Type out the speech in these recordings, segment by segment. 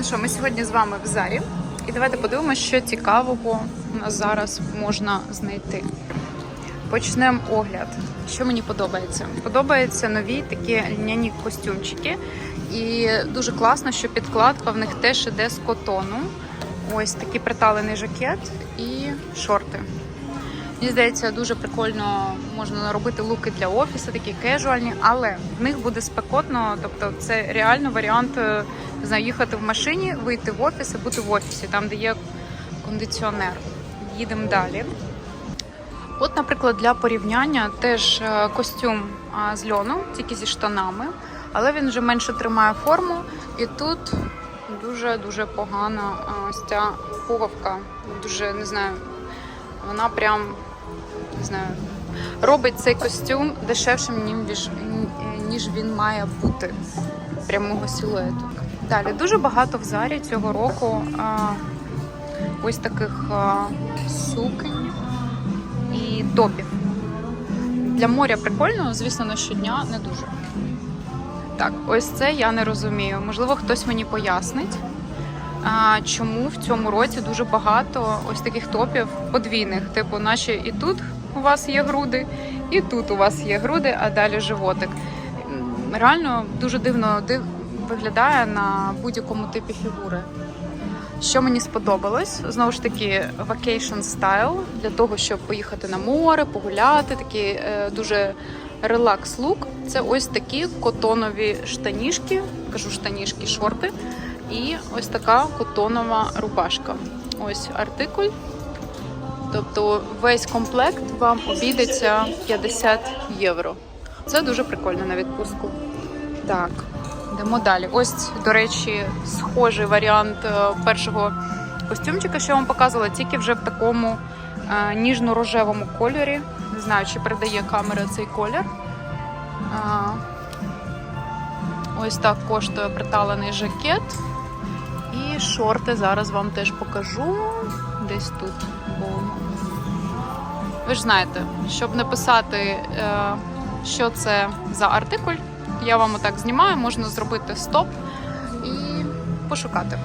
Ну що, ми сьогодні з вами в Зарі. І давайте подивимося, що цікавого у нас зараз можна знайти. Почнемо огляд. Що мені подобається? Подобаються нові такі льняні костюмчики. І дуже класно, що підкладка в них теж іде з котону. Ось такий приталений жакет і шорти. Мені здається, дуже прикольно можна наробити луки для офісу, такі кежуальні, але в них буде спекотно. Тобто, це реально варіант е, не знаю, їхати в машині, вийти в офіс і бути в офісі, там де є кондиціонер. Їдемо далі. От, наприклад, для порівняння теж е, костюм з льону, тільки зі штанами, але він вже менше тримає форму. І тут дуже-дуже погана ось ця пуговка. Дуже не знаю, вона прям не знаю, робить цей костюм дешевшим, ніж, він має бути прямого силуету. Далі дуже багато в зарі цього року а, ось таких а, суконь і топів. Для моря прикольно, звісно, на щодня не дуже. Так, ось це я не розумію. Можливо, хтось мені пояснить, а, чому в цьому році дуже багато ось таких топів подвійних. Типу, наче і тут у вас є груди, і тут у вас є груди, а далі животик. Реально дуже дивно див... виглядає на будь-якому типі фігури. Що мені сподобалось, знову ж таки, vacation style для того, щоб поїхати на море, погуляти, такий е, дуже релакс лук. Це ось такі котонові штанішки, кажу штанішки, шорти, і ось така котонова рубашка. Ось артикуль. Тобто весь комплект вам обійдеться 50 євро. Це дуже прикольно на відпустку. Так, йдемо далі. Ось, до речі, схожий варіант е, першого костюмчика, що я вам показувала, тільки вже в такому е, ніжно-рожевому кольорі. Не знаю, чи передає камера цей колір. А, Ось так коштує приталений жакет. І шорти зараз вам теж покажу. Десь тут. Ви ж знаєте, щоб написати, е, що це за артикуль, я вам отак знімаю, можна зробити стоп і пошукати.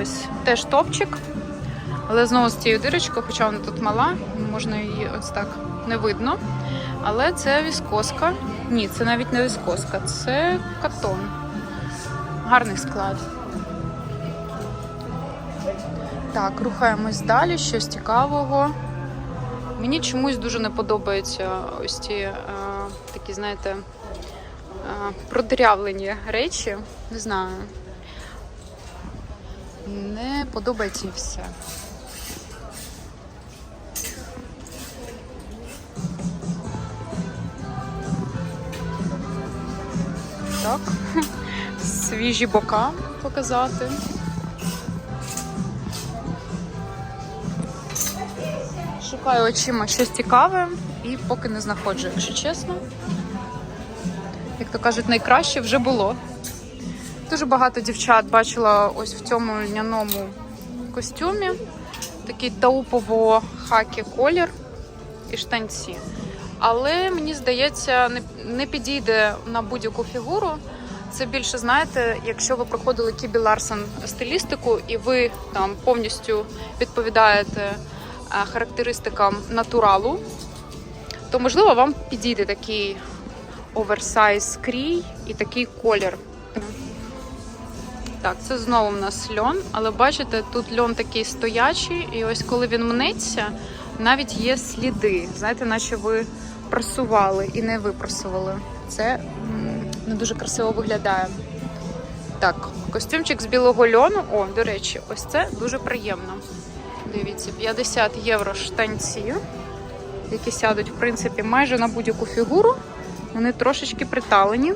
Ось теж топчик, але знову з цією дирочкою, хоча вона тут мала, можна її ось так не видно. Але це віскоска. Ні, це навіть не віскоска, це катон. Гарний склад. Так, рухаємось далі, щось цікавого. Мені чомусь дуже не подобаються ось ці е, такі, знаєте, е, продирявлені речі. Не знаю. Не подобається і все. Так. Свіжі бока показати. Шукаю очима щось цікаве і поки не знаходжу, якщо чесно. Як то кажуть, найкраще вже було. Дуже багато дівчат бачила ось в цьому льняному костюмі. Такий таупово-хакі колір і штанці. Але мені здається, не, підійде на будь-яку фігуру. Це більше, знаєте, якщо ви проходили Кібі Ларсен стилістику і ви там повністю відповідаєте характеристикам натуралу, то можливо вам підійде такий оверсайз крій і такий колір. Так, це знову в нас льон, але бачите, тут льон такий стоячий, і ось коли він мнеться, навіть є сліди. Знаєте, наче ви просували і не випросували. Це не дуже красиво виглядає. Так, костюмчик з білого льону. О, до речі, ось це дуже приємно. Дивіться, 50 євро штанці, які сядуть, в принципі, майже на будь-яку фігуру. Вони трошечки приталені.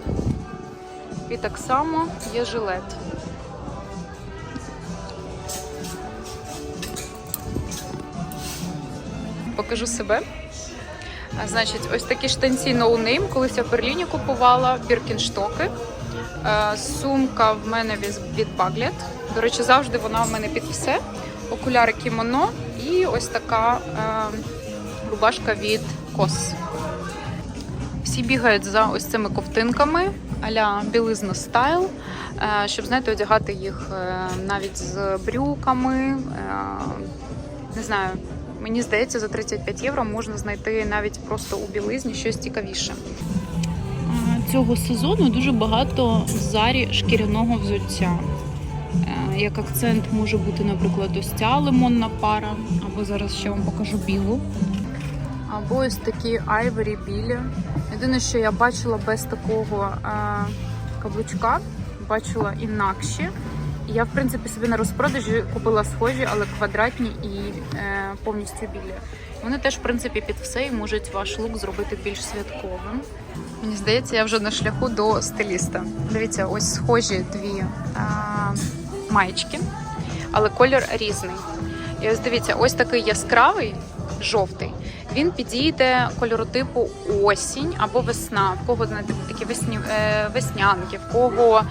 І так само є жилет. Покажу себе. Значить, ось такі штанці No Name. Колись я в Берліні купувала біркінштоки. Сумка в мене від- від До речі, завжди вона в мене під все. Окуляри кімоно і ось така е, рубашка від Кос. Всі бігають за ось цими ковтинками. а-ля білизна стайл, е, щоб знаєте, одягати їх е, навіть з брюками. Не знаю, мені здається, за 35 євро можна знайти навіть просто у білизні щось цікавіше. Цього сезону дуже багато в зарі шкіряного взуття. Е, Як акцент може бути, наприклад, ось ця лимонна пара, або зараз ще вам покажу білу. Або ось такі айворі білі. Єдине, що я бачила без такого е, каблучка, бачила інакші. Я, в принципі, собі на розпродажі купила схожі, але квадратні і е, повністю білі. Вони теж, в принципі, під все і можуть ваш лук зробити більш святковим. Мені здається, я вже на шляху до стиліста. Дивіться, ось схожі дві а, маєчки, але колір різний. І ось дивіться, ось такий яскравий, жовтий. Він підійде кольоротипу осінь або весна, в кого знаєте, такі весні, е, веснянки, в кого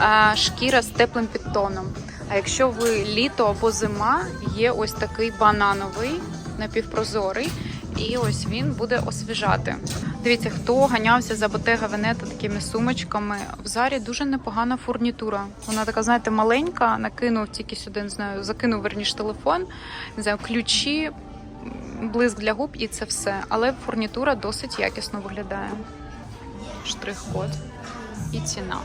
е, шкіра з теплим підтоном. А якщо ви літо або зима, є ось такий банановий, напівпрозорий, і ось він буде освіжати. Дивіться, хто ганявся за Bottega Veneta такими сумочками. В зарі дуже непогана фурнітура. Вона така, знаєте, маленька, накинув тільки сюди, не знаю, закинув верніш телефон, не знаю, ключі, блиск для губ і це все. Але фурнітура досить якісно виглядає. Штрих-код і ціна.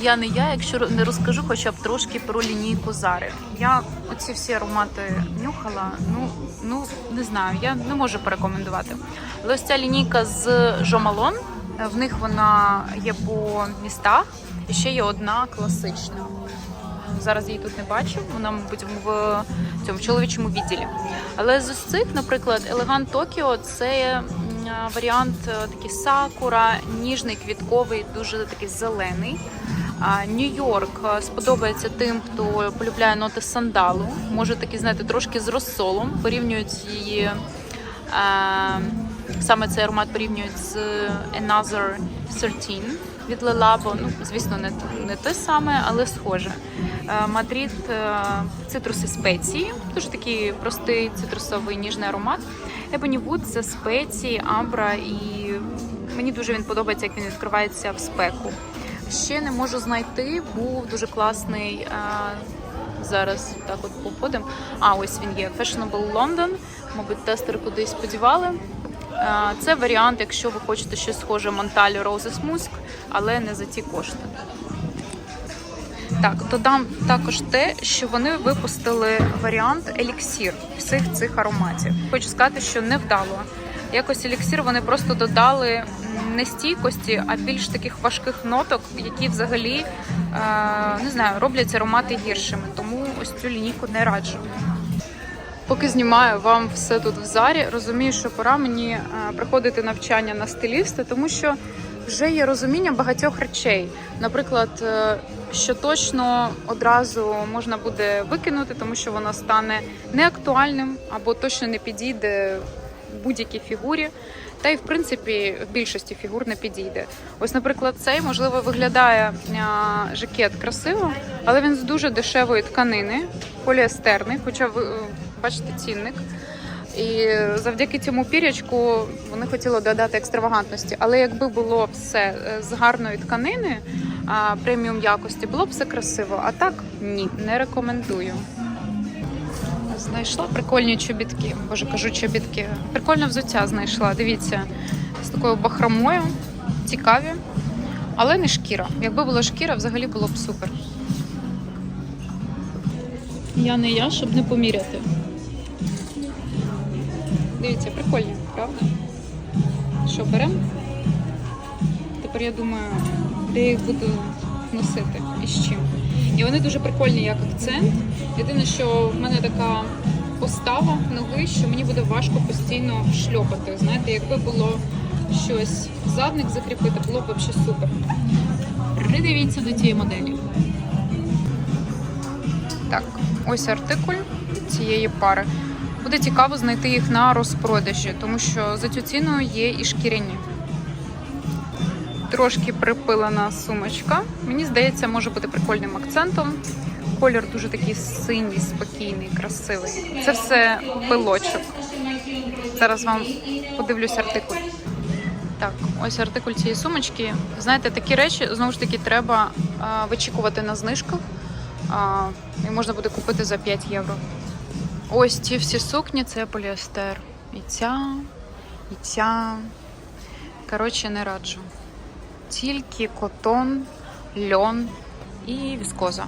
Я не я, якщо не розкажу хоча б трошки про лінійку Зари. Я оці всі аромати нюхала, ну, ну не знаю, я не можу порекомендувати. Але ось ця лінійка з Жомалон, в них вона є по містах, і ще є одна класична. Зараз її тут не бачу, вона, мабуть, в цьому чоловічому відділі. Але з цих, наприклад, Елегант Токіо це варіант е, такий сакура, ніжний, квітковий, дуже такий зелений. Нью-Йорк е, сподобається тим, хто полюбляє ноти сандалу. Може такі, знаєте, трошки з розсолом. Порівнюють її. е, Саме цей аромат порівнюють з Another 13 від Лелабо. Ну, звісно, не, не те саме, але схоже. Е, Мадрид е, цитруси спеції, дуже такий простий цитрусовий ніжний аромат. Ebony Wood це спеції, амбра, і мені дуже він подобається, як він відкривається в спеку. Ще не можу знайти, був дуже класний. е, Зараз так от походимо. А ось він є Fashionable London. Мабуть, тестери кудись подівали. Е, Це варіант, якщо ви хочете щось схоже Монталь Roses Musk, але не за ті кошти. Так, додам також те, що вони випустили варіант еліксір всіх цих ароматів. Хочу сказати, що невдало. Якось еліксір вони просто додали не стійкості, а більш таких важких ноток, які взагалі е, не знаю, роблять аромати гіршими. Тому ось цю лінійку не раджу. Поки знімаю вам все тут в зарі, розумію, що пора мені е, приходити навчання на стиліста, тому що вже є розуміння багатьох речей. Наприклад, е, що точно одразу можна буде викинути, тому що воно стане неактуальним або точно не підійде будь-якій фігурі. Та й в принципі в більшості фігур не підійде. Ось, наприклад, цей можливо виглядає а, жакет красиво, але він з дуже дешевої тканини, поліестерний, хоча е, бачите цінник. І завдяки цьому пірячку вони хотіли додати екстравагантності. Але якби було все е, з гарної тканини преміум якості, було б все красиво. А так ні, не рекомендую. Знайшла прикольні чобітки. Боже, кажу чобітки. Прикольне взуття знайшла. Дивіться, з такою бахромою. Цікаві, але не шкіра. Якби була шкіра, взагалі було б супер. Я не я, щоб не поміряти. Дивіться, прикольні, правда? Що, беремо? Тепер я думаю, де їх буду носити і з чим. І вони дуже прикольні як акцент. Єдине, що в мене така постава ноги, що мені буде важко постійно шльопати. Знаєте, якби було щось задник закріпити, було б взагалі супер. Придивіться до цієї моделі. Так, ось артикуль цієї пари. Буде цікаво знайти їх на розпродажі, тому що за цю ціну є і шкіряні. Трошки припилена сумочка. Мені здається, може бути прикольним акцентом. Колір дуже такий синій, спокійний, красивий. Це все пилочок. Зараз вам подивлюсь артикуль. Так, ось артикуль цієї сумочки. Знаєте, такі речі знову ж таки треба а, вичікувати на знижках. А, і можна буде купити за 5 євро. Ось ці всі сукні це поліестер. І ця, і ця. Коротше, не раджу. Тільки котон, льон і віскоза.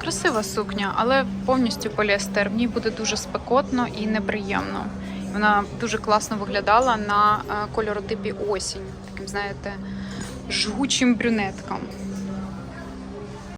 Красива сукня, але повністю поліестер. В ній буде дуже спекотно і неприємно. Вона дуже класно виглядала на е, кольоротипі осінь, таким, знаєте, жгучим брюнеткам.